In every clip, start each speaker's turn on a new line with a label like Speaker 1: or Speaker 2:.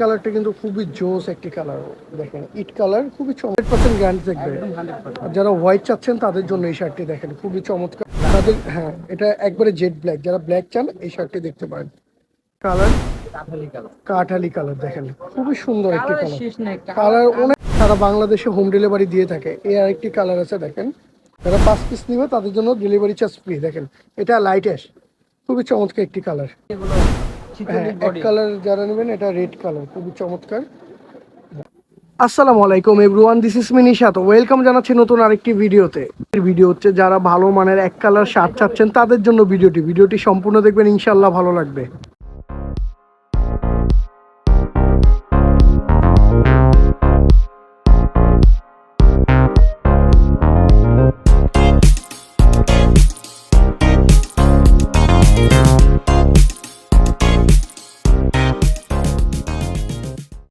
Speaker 1: কালারটা কিন্তু খুবই জোস একটি কালার দেখেন। ইট কালার খুবই চমৎকার পার্সেন্ট গ্যারান্টি থাকবে
Speaker 2: হান্ড্রেড
Speaker 1: আর যারা হোয়াইট চাচ্ছেন তাদের জন্য এই শার্টটি দেখেন খুবই চমৎকার। তাদের হ্যাঁ এটা একবারে জেড ব্ল্যাক যারা ব্ল্যাক চান এই শার্টটি দেখতে পারেন। কালার
Speaker 2: কাঠালি কালার
Speaker 1: দেখেন। খুবই সুন্দর একটি
Speaker 2: কালার
Speaker 1: কালার অনেক সারা বাংলাদেশে হোম ডেলিভারি দিয়ে থাকে। এই আরেকটি কালার আছে দেখেন। যারা পাঁচ পিস নিবে তাদের জন্য ডেলিভারি চার্জ ফ্রি দেখেন। এটা লাইট অ্যাশ খুবই চমৎকার একটি কালার এক কালার যারা নেবেন এটা রেড কালার খুবই চমৎকার। আসসালামু আলাইকুম এভরিওয়ান দিস ইজ মিনি সাত ওয়েলকাম জানাচ্ছি নতুন আরেকটি ভিডিওতে। ভিডিও হচ্ছে যারা ভালো মানের এক কালার শার্ট চাচ্ছেন তাদের জন্য ভিডিওটি ভিডিওটি সম্পূর্ণ দেখবেন ইনশাল্লাহ ভালো লাগবে।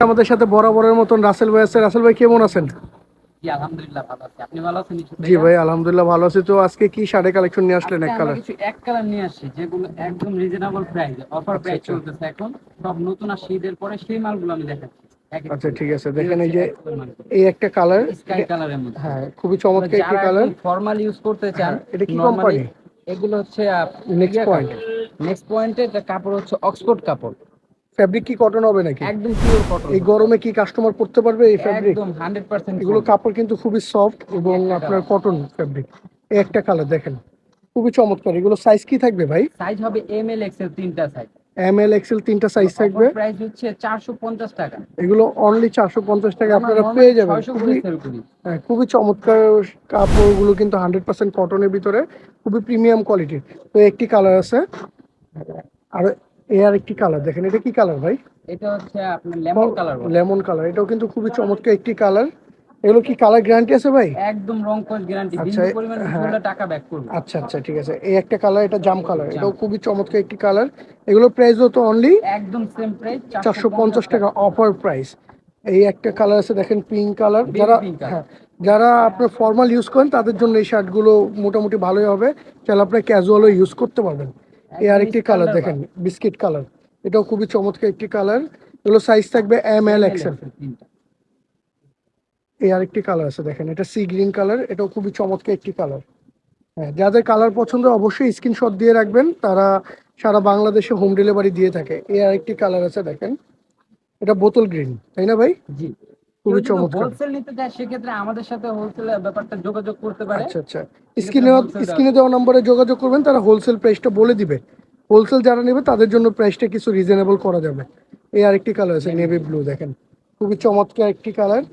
Speaker 1: আমাদের সাথে বরাবরের মতন রাসেল ভাই আছে। রাসেল ভাই কেমন আছেন?
Speaker 2: জি
Speaker 1: ভাই আলহামদুলিল্লাহ ভালো আছি। তো আজকে কি শাড়ি কালেকশন নিয়ে আসলেন এক কালার
Speaker 2: এক কালার নিয়ে আসছি যেগুলো একদম রিজনেবল প্রাইস অফার
Speaker 1: আচ্ছা,
Speaker 2: প্রাইস
Speaker 1: আচ্ছা।
Speaker 2: চলতেছে এখন। সব নতুন আর শীতের পরে সেই মালগুলো আমি দেখাচ্ছি।
Speaker 1: আচ্ছা ঠিক আছে। দেখেন এই যে এই একটা কালার
Speaker 2: স্কাই কালারের মধ্যে।
Speaker 1: হ্যাঁ খুবই চমৎকার একটি কালার
Speaker 2: ফর্মাল ইউজ করতে চান
Speaker 1: হ্যাঁ, এটা কি
Speaker 2: এগুলো হচ্ছে. নেক্সট পয়েন্টে কাপড় হচ্ছে অক্সফোর্ড কাপড়।
Speaker 1: ফ্যাব্রিক কি কটন হবে নাকি?
Speaker 2: একদম পিওর কটন
Speaker 1: এই গরমে কি কাস্টমার পড়তে পারবে এই ফ্যাব্রিক
Speaker 2: একদম 100%
Speaker 1: এগুলো কাপড় কিন্তু খুবই সফট এবং আপনার কটন ফ্যাব্রিক একটা কালার দেখেন। খুবই চমৎকার। এগুলো সাইজ কি থাকবে ভাই?
Speaker 2: সাইজ হবে এম এল এক্সেল তিনটা সাইজ
Speaker 1: এম এল এক্সেল তিনটা সাইজ থাকবে।
Speaker 2: প্রাইস হচ্ছে 450 টাকা।
Speaker 1: এগুলো অনলি চারশো পঞ্চাশ টাকা আপনারা পেয়ে যাবেন। খুবই হ্যাঁ, খুবই চমৎকার কাপড়গুলো কিন্তু হান্ড্রেড পার্সেন্ট কটনের ভিতরে। খুবই প্রিমিয়াম কোয়ালিটির তো একটি কালার আছে। আর এ আর একটি কালার দেখেন এটা কি কালার ভাই?
Speaker 2: এটা হচ্ছে আপনার লেমন কালার
Speaker 1: লেমন কালার এটাও কিন্তু খুবই চমৎকার একটি কালার এগুলো কি কালার গ্যারান্টি আছে ভাই?
Speaker 2: একদম রং কোচ গ্যারান্টি বিন্দু পরিমাণ
Speaker 1: হ্যাঁ।
Speaker 2: টাকা ব্যাক করবে।
Speaker 1: আচ্ছা আচ্ছা ঠিক আছে। এই একটা কালার এটা জাম কালার এটাও খুবই চমৎকার একটি কালার এগুলো প্রাইসও তো অনলি
Speaker 2: একদম সেম প্রাইস
Speaker 1: চারশো পঞ্চাশ টাকা অফার প্রাইস এই একটা কালার আছে দেখেন পিঙ্ক কালার যারা হ্যাঁ যারা আপনার ফর্মাল ইউজ করেন তাদের জন্য এই শার্টগুলো মোটামুটি ভালোই হবে। চাইলে আপনার ক্যাজুয়ালও ইউজ করতে পারবেন। এই আরেকটি কালার দেখেন বিস্কিট কালার এটাও খুবই চমৎকার একটি কালার এগুলো সাইজ থাকবে এম এল এক্সেল এই আরেকটি কালার আছে দেখেন এটা সি গ্রিন কালার এটাও খুবই চমৎকার একটি কালার হ্যাঁ যাদের কালার পছন্দ অবশ্যই স্ক্রিনশট দিয়ে রাখবেন তারা সারা বাংলাদেশে হোম ডেলিভারি দিয়ে থাকে। এই আরেকটি কালার আছে দেখেন এটা বোতল গ্রিন তাই না ভাই?
Speaker 2: জি।
Speaker 1: খুবই চমৎকার।
Speaker 2: হোলসেল নিতে চায় সেক্ষেত্রে আমাদের সাথে ব্যাপারটা যোগাযোগ করতে পারে।
Speaker 1: আচ্ছা আচ্ছা। স্ক্রিনে স্ক্রিনে দেওয়া নম্বরে যোগাযোগ করবেন তারা হোলসেল প্রাইসটা বলে দিবে। হোলসেল যারা নেবে তাদের জন্য প্রাইসটা কিছু রিজনেবল করা যাবে। এই আরেকটি কালার আছে নেভি ব্লু দেখেন। খুবই চমৎকার একটি কালার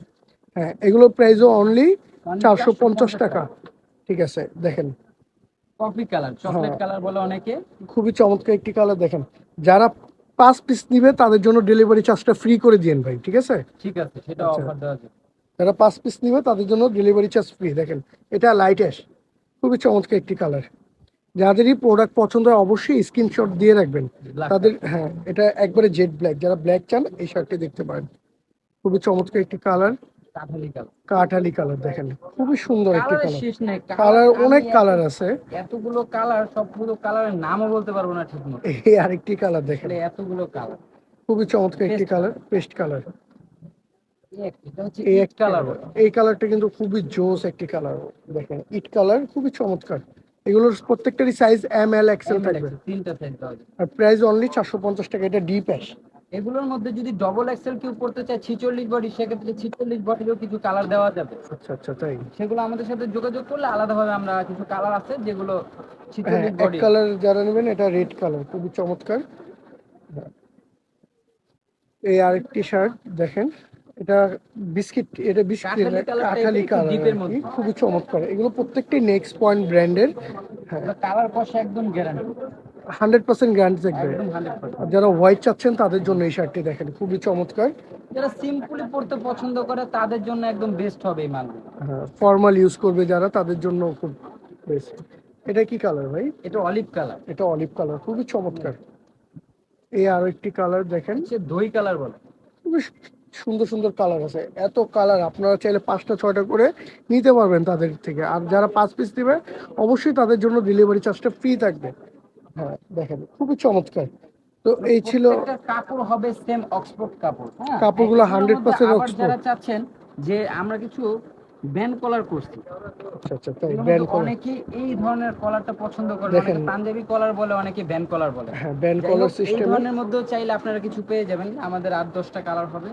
Speaker 1: হ্যাঁ এগুলোর প্রাইসও অনলি চারশো পঞ্চাশ টাকা। ঠিক আছে দেখেন।
Speaker 2: Coffee colour chocolate. কালার বলে অনেকে।
Speaker 1: খুবই চমৎকার একটি কালার দেখেন। যারা পাঁচ পিস নিবে তাদের জন্য ডেলিভারি চার্জটা ফ্রি করে দিয়েন ভাই ঠিক আছে?
Speaker 2: ঠিক আছে সেটা
Speaker 1: আচ্ছা।
Speaker 2: অফার দেওয়া যাবে।
Speaker 1: যারা পাঁচ পিস নিবে তাদের জন্য ডেলিভারি চার্জ ফ্রি দেখেন এটা লাইট অ্যাশ খুবই চমৎকার একটি কালার যাদেরই প্রোডাক্ট পছন্দ হয় অবশ্যই স্ক্রিনশট দিয়ে রাখবেন। তাদের হ্যাঁ এটা একবারে জেড ব্ল্যাক যারা ব্ল্যাক চান এই শার্টটি দেখতে পারেন। খুবই চমৎকার একটি কালার
Speaker 2: কাঠালি কালার।
Speaker 1: দেখেন। খুবই সুন্দর একটি কালার। কালার অনেক কালার আছে।
Speaker 2: এতগুলো কালার সবগুলো কালারের নামও বলতে পারব না ঠিক মতো
Speaker 1: এই আরেকটি কালার দেখেন।
Speaker 2: এতগুলো কালার।
Speaker 1: খুবই চমৎকার একটি কালার পেস্ট কালার। এই
Speaker 2: ইট কালার।
Speaker 1: এই কালারটা কিন্তু খুবই জোস একটি কালার। দেখেন ইট কালার খুবই চমৎকার। এগুলোর প্রত্যেকটারই সাইজ এম এল এক্সেল থাকবে।
Speaker 2: তিনটা সাইজ
Speaker 1: আর প্রাইস অনলি চারশো পঞ্চাশ টাকা এটা ডি প্যাশ
Speaker 2: এগুলোর মধ্যে যদি ডবল এক্সেল কেউ পড়তে চায় ছিচল্লিশ বডি সেক্ষেত্রে ছিচল্লিশ বডিরও কিছু কালার দেওয়া যাবে।
Speaker 1: আচ্ছা আচ্ছা তাই?
Speaker 2: সেগুলো আমাদের সাথে যোগাযোগ করলে আলাদাভাবে আমরা কিছু কালার আছে যেগুলো
Speaker 1: হ্যাঁ
Speaker 2: ছিচল্লিশ বডি
Speaker 1: কালার যারা নেবেন এটা রেড কালার খুবই চমৎকার। এই আরেকটি শার্ট দেখেন এটা বিস্কিট এটা বিস্কিট
Speaker 2: কাঠালি
Speaker 1: কালার। খুবই চমৎকার। এগুলো প্রত্যেকটি নেক্সট পয়েন্ট ব্র্যান্ডের হ্যাঁ।
Speaker 2: কালার কষা একদম গ্যারান্টি
Speaker 1: হান্ড্রেড পার্সেন্ট গ্যারান্টি থাকবে। যারা হোয়াইট চাচ্ছেন তাদের জন্য এই শার্টটি দেখেন খুবই চমৎকার।
Speaker 2: যারা সিম্পলি পড়তে পছন্দ করে তাদের জন্য একদম বেস্ট হবে এই মালগুলো।
Speaker 1: ফর্মাল ইউজ করবে যারা তাদের জন্য খুব বেস্ট এটা কি কালার ভাই?
Speaker 2: এটা অলিভ কালার
Speaker 1: এটা অলিভ কালার খুবই চমৎকার। এই আরও একটি কালার দেখেন।
Speaker 2: সে দই কালার বলে।
Speaker 1: খুবই সুন্দর সুন্দর কালার আছে। এত কালার আপনারা চাইলে পাঁচটা ছয়টা করে নিতে পারবেন তাদের থেকে। আর যারা পাঁচ পিস দিবে অবশ্যই তাদের জন্য ডেলিভারি চার্জটা ফ্রি থাকবে। হ্যাঁ দেখেন খুবই চমৎকার। তো এই ছিল
Speaker 2: কাপড় হবে সেম অক্সফোর্ড কাপড় হ্যাঁ?
Speaker 1: কাপড়গুলো
Speaker 2: মধ্যে
Speaker 1: 100% অক্সফোর্ড।
Speaker 2: যারা চাচ্ছেন যে আমরা কিছু ব্যান্ড কলার করছি।
Speaker 1: আচ্ছা আচ্ছা তাই ব্যান্ড কলার
Speaker 2: অনেকে এই ধরনের কলারটা পছন্দ করে
Speaker 1: দেখেন।
Speaker 2: পাঞ্জাবি কলার বলে অনেকে ব্যান্ড কলার বলে।
Speaker 1: হ্যাঁ ব্যান্ড
Speaker 2: যাই
Speaker 1: কলার
Speaker 2: হোক, এই ধরনের মধ্যেও চাইলে আপনারা কিছু পেয়ে যাবেন। আমাদের আট দশটা কালার হবে।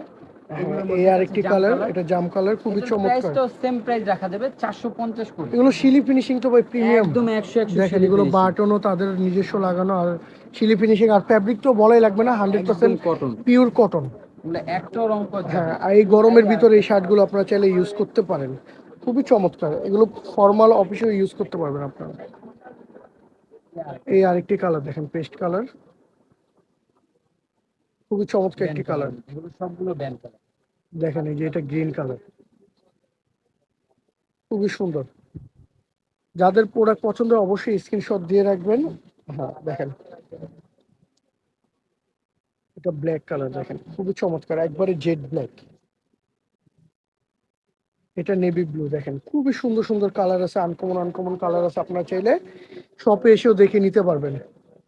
Speaker 1: এই আরেকটি কালার এটা জাম কালার খুবই চমৎকার।
Speaker 2: সেম প্রাইস রাখা যাবে চারশো পঞ্চাশ করে।
Speaker 1: এগুলো শিলি ফিনিশিং তো ভাই প্রিমিয়াম
Speaker 2: একদম
Speaker 1: দেখেন এগুলো বাটনও তাদের নিজস্ব লাগানো আর শিলি ফিনিশিং আর ফ্যাব্রিক তো বলাই লাগবে না hundred percent
Speaker 2: cotton
Speaker 1: pure cotton
Speaker 2: এগুলো একটাও রং
Speaker 1: হ্যাঁ আর এই গরমের ভিতরে এই শার্টগুলো আপনারা চাইলে ইউজ করতে পারেন। খুবই চমৎকার। এগুলো ফর্মাল অফিসেও ইউজ করতে পারবেন আপনারা। এই আরেকটি কালার দেখেন পেস্ট কালার খুবই চমৎকার একটি কালার
Speaker 2: এগুলো সবগুলো ব্যান্ড কালার
Speaker 1: দেখেন এই যে এটা গ্রিন কালার খুবই সুন্দর। যাদের প্রোডাক্ট পছন্দ অবশ্যই স্ক্রিনশট দিয়ে রাখবেন। হ্যাঁ দেখেন। এটা ব্ল্যাক কালার দেখেন। খুবই চমৎকার একবারে জেড ব্ল্যাক এটা নেভি ব্লু দেখেন। খুবই সুন্দর সুন্দর কালার আছে আনকমন আনকমন কালার আছে। আপনারা চাইলে শপে এসেও দেখে নিতে পারবেন।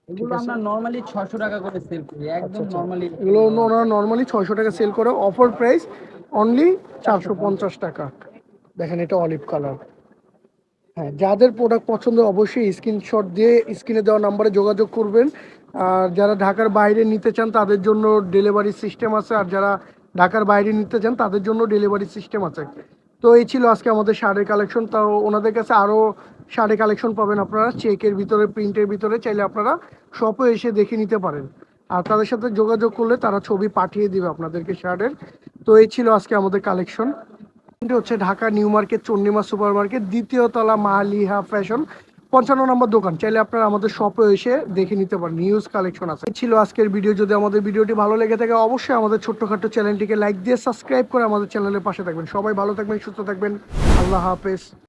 Speaker 2: এগুলো আমরা নরমালি 600 টাকা করে সেল করি একদম। নরমালি
Speaker 1: এগুলো ওনারা নর্মালি ছয়শো টাকা সেল করে অফার প্রাইস অনলি চারশো পঞ্চাশ টাকা। দেখেন এটা অলিভ কালার হ্যাঁ যাদের প্রোডাক্ট পছন্দ অবশ্যই স্ক্রিনশট দিয়ে স্ক্রিনে দেওয়া নাম্বারে যোগাযোগ করবেন। আর যারা ঢাকার বাইরে নিতে চান তাদের জন্য ডেলিভারি সিস্টেম আছে। আর যারা ঢাকার বাইরে নিতে চান তাদের জন্য ডেলিভারি সিস্টেম আছে। তো এই ছিল আজকে আমাদের শাড়ির কালেকশন তাও ওনাদের কাছে আরও শাড়ি কালেকশন পাবেন আপনারা চেকের ভিতরে প্রিন্টের ভিতরে, চাইলে আপনারা শপে এসে দেখে নিতে পারেন। আর তাদের সাথে যোগাযোগ করলে তারা ছবি পাঠিয়ে দিবে আপনাদেরকে শার্টের তো এই ছিল আজকে আমাদের কালেকশন হচ্ছে Dhaka new market, Chandrima super market দ্বিতীয় তলা মালিহা ফ্যাশন। পঞ্চান্ন নম্বর দোকান। চাইলে আপনারা আমাদের শপে এসে দেখে নিতে পারেন। নিউজ কালেকশন আছে। ছিল আজকের ভিডিও যদি আমাদের ভিডিওটি ভালো লেগে থাকে, অবশ্যই আমাদের ছোট্টখাটো চ্যানেলটিকে লাইক দিয়ে সাবস্ক্রাইব করে আমাদের চ্যানেলের পাশে থাকবেন। সবাই ভালো থাকবেন, সুস্থ থাকবেন। আল্লাহ হাফেজ।